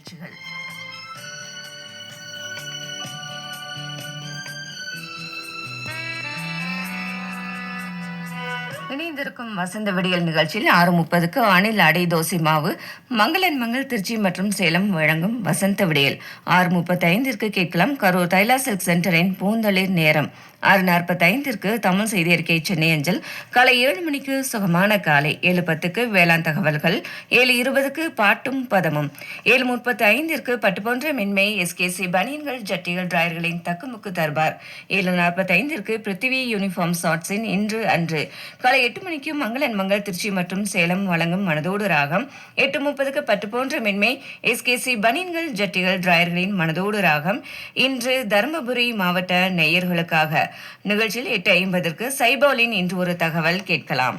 நிகழ்ச்சிகள் இணைந்திருக்கும் வசந்த விடியல் நிகழ்ச்சியில் ஆறு முப்பதுக்கு அணில் அடை தோசை மாவு மங்களன் மங்கள் திருச்சி மற்றும் சேலம் வழங்கும் வசந்த விடியல். ஆறு முப்பத்தைந்திற்கு கேட்கலாம் கரூர் தைலா சில்க் சென்டரின் பூந்தளிர் நேரம். ஆறு நாற்பத்தைந்திற்கு தமிழ் செய்தி அறிக்கை சென்னை அஞ்சல். காலை ஏழு மணிக்கு சுகமான காலை. ஏழு பத்துக்கு வேளாண் தகவல்கள். ஏழு இருபதுக்கு பாட்டும் பதமும். ஏழு முப்பத்தி ஐந்திற்கு பட்டு போன்ற மென்மை எஸ்கேசி பனியன்கள் ஜட்டிகள் டிராயர்களின் தக்குமுக்கு தர்பார். ஏழு நாற்பத்தைந்திற்கு பிருத்திவி யூனிஃபார்ம் ஷார்ட்ஸின் இன்று அன்று. காலை எட்டு மணிக்கு மங்களன் மங்கள் திருச்சி மற்றும் சேலம் வழங்கும் மனதோடு ராகம். எட்டு முப்பதுக்கு பட்டு போன்ற மென்மை. எஸ்கேசி பனியன்கள் ஜட்டிகள் டிராயர்களின் மனதோடு ராகம். இன்று தருமபுரி மாவட்ட நேயர்களுக்காக. நிகழ்ச்சியில் எட்டு ஐம்பதற்கு சைபாலின் இன்று ஒரு தகவல் கேட்கலாம்.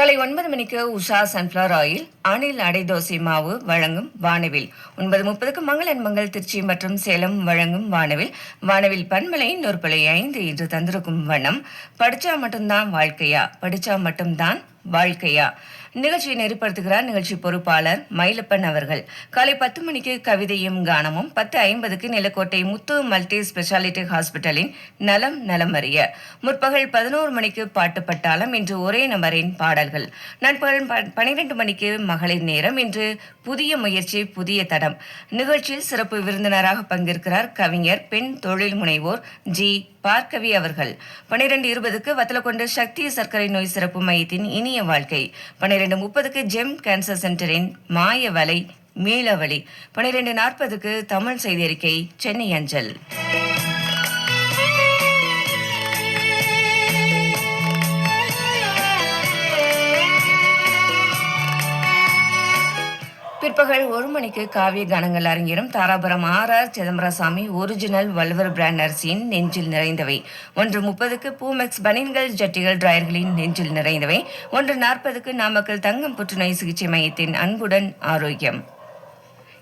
காலை ஒன்பது மணிக்கு உஷா சன்ஃப்ளவர் ஆயில் அணில் அடை தோசை மாவு வழங்கும் வானவில். ஒன்பது முப்பதுக்கு மங்களன் மங்கள் திருச்சி மற்றும் சேலம் வழங்கும் வானவில். வானவில் பன்மலை நூற்பலை ஐந்து இன்று தந்திருக்கும் வண்ணம். படிச்சா மட்டும்தான் வாழ்க்கையா? படிச்சா மட்டும்தான் வாழ்க்கையா? நிகழ்ச்சியை நெறிப்படுத்துகிறார் நிகழ்ச்சி பொறுப்பாளர் மயிலப்பன் அவர்கள். காலை பத்து மணிக்கு கவிதையும் கானமும் பத்து ஐம்பதுக்கு நிலக்கோட்டை முத்து மல்டி ஸ்பெஷாலிட்டி ஹாஸ்பிட்டலின் நலம் நலம் அறிய. முற்பகல் பதினோரு மணிக்கு பாட்டு பட்டாளம் இன்று ஒரே நபரின் பாடல்கள். நண்பகல் ப- பனிரெண்டு மணிக்கு மகளிர் நேரம் இன்று புதிய முயற்சி புதிய தடம். நிகழ்ச்சியில் சிறப்பு விருந்தினராக பங்கேற்கிறார் கவிஞர் பெண் தொழில் முனைவோர் ஜி. பார்க்கவி அவர்கள். பனிரெண்டு இருபதுக்கு வத்தலக்கொண்டு சக்தி சர்க்கரை நோய் சிறப்பு மையத்தின் இனி இனிய வாழ்க்கை. பன்னிரெண்டு முப்பதுக்கு ஜெம் கேன்சர் சென்டரின் மாய வலை மீளவழி பன்னிரெண்டு நாற்பதுக்கு தமிழ் செய்தி அறிக்கை சென்னை அஞ்சல். பிற்பகல் ஒரு மணிக்கு காவிய கானங்கள் அரங்கேறும். Dharapuram R R Chidambarasamy original வல்வர் brand அரிசியின் நெஞ்சில் நிறைந்தவை. ஒன்று முப்பதுக்கு பூமெக்ஸ் பனின்கள் ஜட்டிகள் டிராயர்களின் நெஞ்சில் நிறைந்தவை. ஒன்று நாற்பதுக்கு நாமக்கல் தங்கம் புற்றுநோய் சிகிச்சை மையத்தின் அன்புடன் ஆரோக்கியம்.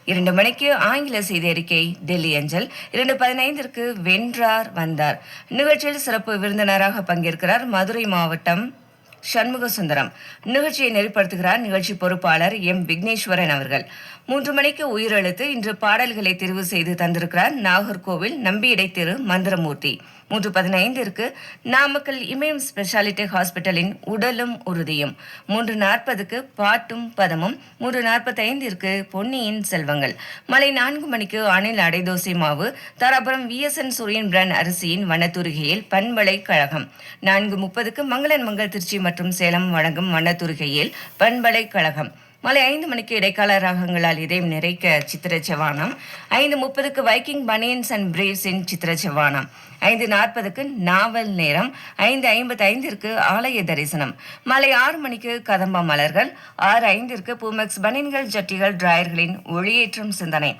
இரண்டு மணிக்கு ஆங்கில செய்தி அறிக்கை டெல்லி அஞ்சல். இரண்டு பதினைந்திற்கு வென்றார் வந்தார். நிகழ்ச்சியில் சிறப்பு விருந்தினராக பங்கேற்கிறார் மதுரை மாவட்டம் சண்முக சுந்தரம் நிகழ்ச்சியை நெறிப்படுத்துகிறார் நிகழ்ச்சி பொறுப்பாளர் எம். விக்னேஸ்வரன் அவர்கள். மூன்று மணிக்கு உயிரெழுத்து இன்று பாடல்களை தெரிவு செய்து தந்திருக்கிறார் நாகர்கோவில் நம்பியடை தெரு மந்திரமூர்த்தி. மூன்று பதினைந்திற்கு நாமக்கல் இமயம் ஸ்பெஷாலிட்டி ஹாஸ்பிட்டலின் உடலும் உறுதியும். மூன்று நாற்பதுக்கு பாட்டும் பதமும் மூன்று நாற்பத்தைந்திற்கு பொன்னியின் செல்வங்கள். மாலை நான்கு மணிக்கு அணில் அடைதோசை மாவு தாராபுரம் விஎஸ்என் சூரியன் பிராண்ட் அரிசியின் வனத்துருகையில் பண்பலை கழகம். நான்கு முப்பதுக்கு மங்களன் மங்கள் திருச்சி மற்றும் சேலம் வழங்கும் வண்ணத்தூரிகையில் பண்பலை கழகம். மாலை ஐந்து மணிக்கு இடைக்கால ராகங்களால் இதயம் நிறைக்க சித்திர செவ்வானம் ஐந்து முப்பதுக்கு வைக்கிங் பனியன்ஸ் அண்ட் பிரேவ்ஸின் சித்திர செவ்வானம் ஐந்து நாற்பதுக்கு நாவல் நேரம். ஐந்து ஐம்பத்தி ஐந்திற்கு ஆலய தரிசனம். மாலை ஆறு மணிக்கு கதம்ப மலர்கள். ஆறு ஐந்திற்கு பூமெக்ஸ் பனியன்கள் ஜட்டிகள் டிராயர்களின் ஒளியேற்றும் சிந்தனை.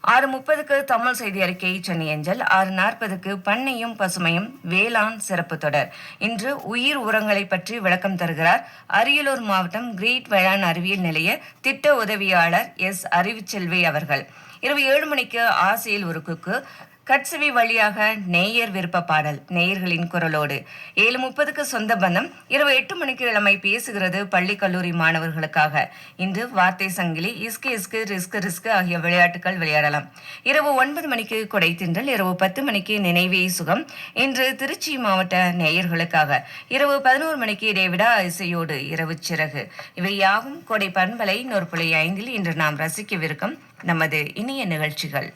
ஆறு முப்பதுக்கு தமிழ் செய்தி அறிக்கை சென்னை அஞ்சல். ஆறு நாற்பதுக்கு பண்ணையும் பசுமையும் வேளாண் சிறப்பு தொடர். இன்று உயிர் உரங்களை பற்றி விளக்கம் தருகிறார் அரியலூர் மாவட்டம் கிரேட் வேளாண் அறிவியல் நிலைய திட்ட உதவியாளர் எஸ் அறிவுச்செல்வி அவர்கள். இரவு ஏழு மணிக்கு ஆசையில் ஒரு குக்கு கட்சவி வழியாக நேயர் விருப்ப பாடல் நேயர்களின் குரலோடு. ஏழு முப்பதுக்கு சொந்த பந்தம் இரவு எட்டு மணிக்கு இளமை பேசுகிறது பள்ளி கல்லூரி மாணவர்களுக்காக. இன்று வார்த்தை சங்கிலி இஸ்கு இஸ்கு ரிஸ்க் ரிஸ்க் ஆகிய விளையாட்டுகள் விளையாடலாம். இரவு ஒன்பது மணிக்கு கொடை தின்றல் இரவு பத்து மணிக்கு நினைவே சுகம். இன்று திருச்சி மாவட்ட நேயர்களுக்காக. இரவு பதினோரு மணிக்கு இடைவிடா இசையோடு இரவு சிறகு. இவை யாவும் கொடை பண்பலை நொற்புலை ஐந்தில் இன்று நாம் ரசிக்கவிருக்கும் நமது இனிய நிகழ்ச்சிகள்.